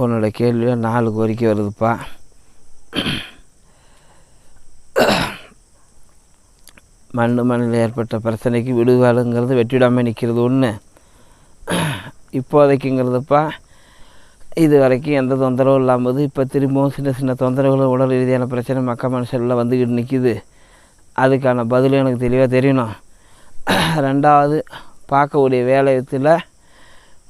உன்னோட கேள்வியாக நாலு கோரிக்கை வருதுப்பா. மண் மண்ணில் ஏற்பட்ட பிரச்சனைக்கு விடுகாலுங்கிறது வெற்றிடாமல் நிற்கிறது ஒன்று இப்போதைக்குங்கிறதுப்பா இது வரைக்கும் எந்த தொந்தரவும் இல்லாமல் இப்போ திரும்பவும் சின்ன சின்ன தொந்தரவுகள் உடல் ரீதியான பிரச்சனை மக்கள் மனுஷனில் வந்துக்கிட்டு நிற்கிது அதுக்கான பதிலும் எனக்கு தெளிவாக தெரியணும். ரெண்டாவது பார்க்கக்கூடிய வேலையத்தில்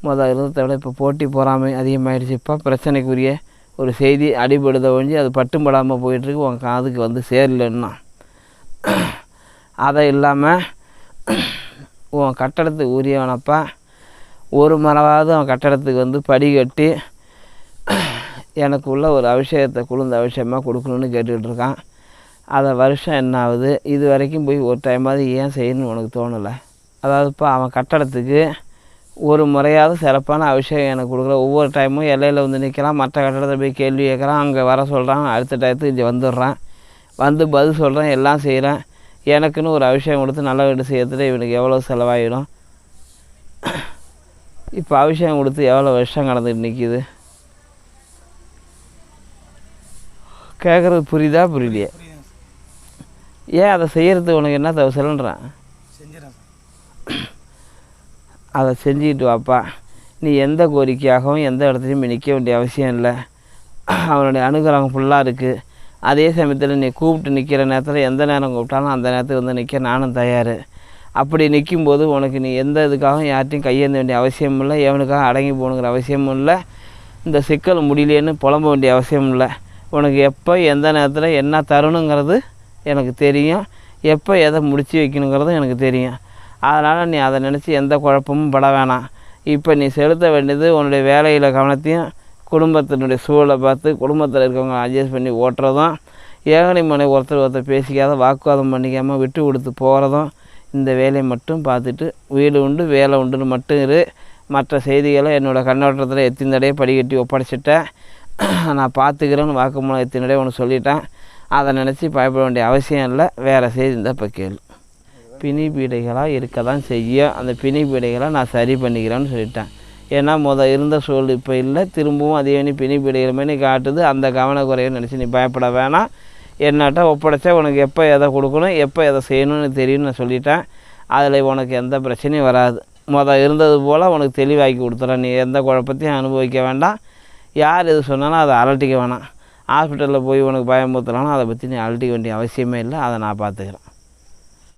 மொதல் இருந்ததை விட இப்போ போட்டி பொறாமை அதிகமாகிடுச்சு இப்போ பிரச்சனைக்குரிய ஒரு செய்தி அடிபடுத ஒழிஞ்சு அது பட்டும் படாமல் போயிட்டுருக்கு. உன் காதுக்கு வந்து சேரலன்னா. அதை இல்லாமல் உன் கட்டடத்துக்கு உரியவனப்பா ஒரு மரவாவது அவன் கட்டடத்துக்கு வந்து படி கட்டி எனக்கு உள்ள ஒரு அபிஷேகத்தை குளிர்ந்த அபிஷேகமாக கொடுக்கணுன்னு கேட்டுக்கிட்டு இருக்கான். அதை வருஷம் என்ன ஆகுது? இது வரைக்கும் போய் ஒரு டைமாவது ஏன் செய்யணும்னு உனக்கு தோணலை? அதாவதுப்பா அவன் கட்டடத்துக்கு ஒரு முறையாவது சிறப்பான அபிஷேகம் எனக்கு கொடுக்குற ஒவ்வொரு டைமும் எல்லையில் வந்து நிற்கிறான் மற்ற கட்டத்தில் போய் கேள்வி கேட்குறான் அங்கே வர சொல்கிறான் அடுத்த டயத்துக்கு இங்கே வந்துடுறான். வந்து பதில் சொல்கிறேன் எல்லாம் செய்கிறேன் எனக்குன்னு ஒரு அபிஷேகம் கொடுத்து நல்ல வீடு செய்யறதுல இவனுக்கு எவ்வளோ செலவாகிடும் இப்போ அபிஷேகம் கொடுத்து எவ்வளோ வருஷம் கடந்துட்டு நிற்கிது கேட்குறது புரியுதா புரியலையே? ஏன் அதை செய்கிறதுக்கு உனக்கு என்ன தவசலன்றான்? செஞ்சிடறேன். அதை செஞ்சுக்கிட்டு வாப்பா. நீ எந்த கோரிக்கையாகவும் எந்த இடத்துலையும் நிற்க வேண்டிய அவசியம் இல்லை. அவனுடைய அனுகிரகம் ஃபுல்லாக இருக்குது அதே சமயத்தில் நீ கூப்பிட்டு நிற்கிற நேரத்தில் எந்த நேரம் கூப்பிட்டாலும் அந்த நேரத்துக்கு வந்து நிற்க நானும் தயார். அப்படி நிற்கும்போது உனக்கு நீ எந்த இதுக்காகவும் யார்ட்டையும் கையேந்த வேண்டிய அவசியமும் இல்லை. எவனுக்காக அடங்கி போகணுங்கிற அவசியமும் இல்லை. இந்த சிக்கல் முடியலேன்னு புலம்ப வேண்டிய அவசியம் இல்லை. உனக்கு எப்போ எந்த நேரத்தில் என்ன தரணுங்கிறது எனக்கு தெரியும். எப்போ எதை முடித்து வைக்கணுங்கிறதும் எனக்கு தெரியும். அதனால் நீ அதை நினச்சி எந்த குழப்பமும் பட வேணாம். இப்போ நீ செலுத்த வேண்டியது உன்னுடைய வேலையில் கவனத்தையும் குடும்பத்தினுடைய சூழலை பார்த்து குடும்பத்தில் இருக்கவங்க அட்ஜஸ்ட் பண்ணி ஓட்டுறதும் ஏகனை மனை ஒருத்தர் ஒருத்தர் பேசிக்காத வாக்குவாதம் பண்ணிக்காமல் விட்டு கொடுத்து போகிறதும் இந்த வேலையை மட்டும் பார்த்துட்டு வீடு உண்டு வேலை உண்டுன்னு மட்டும் இரு. மற்ற செய்திகளை என்னோடய கண்ணோட்டத்தில் எத்தனை தடையை படிக்கட்டி ஒப்படைச்சிட்டேன். நான் பார்த்துக்கிறேன்னு வாக்குமூலம் எத்தனை ஒன்று சொல்லிட்டேன். அதை நினச்சி பயப்பட வேண்டிய அவசியம் இல்லை. வேறு செய்தி இருந்தால் இப்போ கேளு. பிணி பீடைகளாக இருக்க தான் செய்யும் அந்த பிணி பீடைகளை நான் சரி பண்ணிக்கிறேன்னு சொல்லிட்டேன். ஏன்னா முத இருந்த சூழல் இப்போ இல்லை. திரும்பவும் அதே நீ பிணி பீடைகள் மாதிரி காட்டுது. அந்த கவனக்குறையை நினச்சி நீ பயப்பட வேணாம். என்னட்ட ஒப்படைச்சா உனக்கு எப்போ எதை கொடுக்கணும் எப்போ எதை செய்யணும்னு தெரியும்னு நான் சொல்லிட்டேன். அதில் உனக்கு எந்த பிரச்சனையும் வராது. முத இருந்தது போல் உனக்கு தெளிவாக்கி கொடுத்துறேன். நீ எந்த குழப்பத்தையும் அனுபவிக்க வேண்டாம். யார் எது சொன்னாலும் அதை அலட்டிக்க வேணாம். ஹாஸ்பிட்டலில் போய் உனக்கு பயமுறுத்தலாம் அதை பற்றி நீ அலட்டிக்க வேண்டிய அவசியமே இல்லை. அதை நான் பார்த்துக்கிறேன்.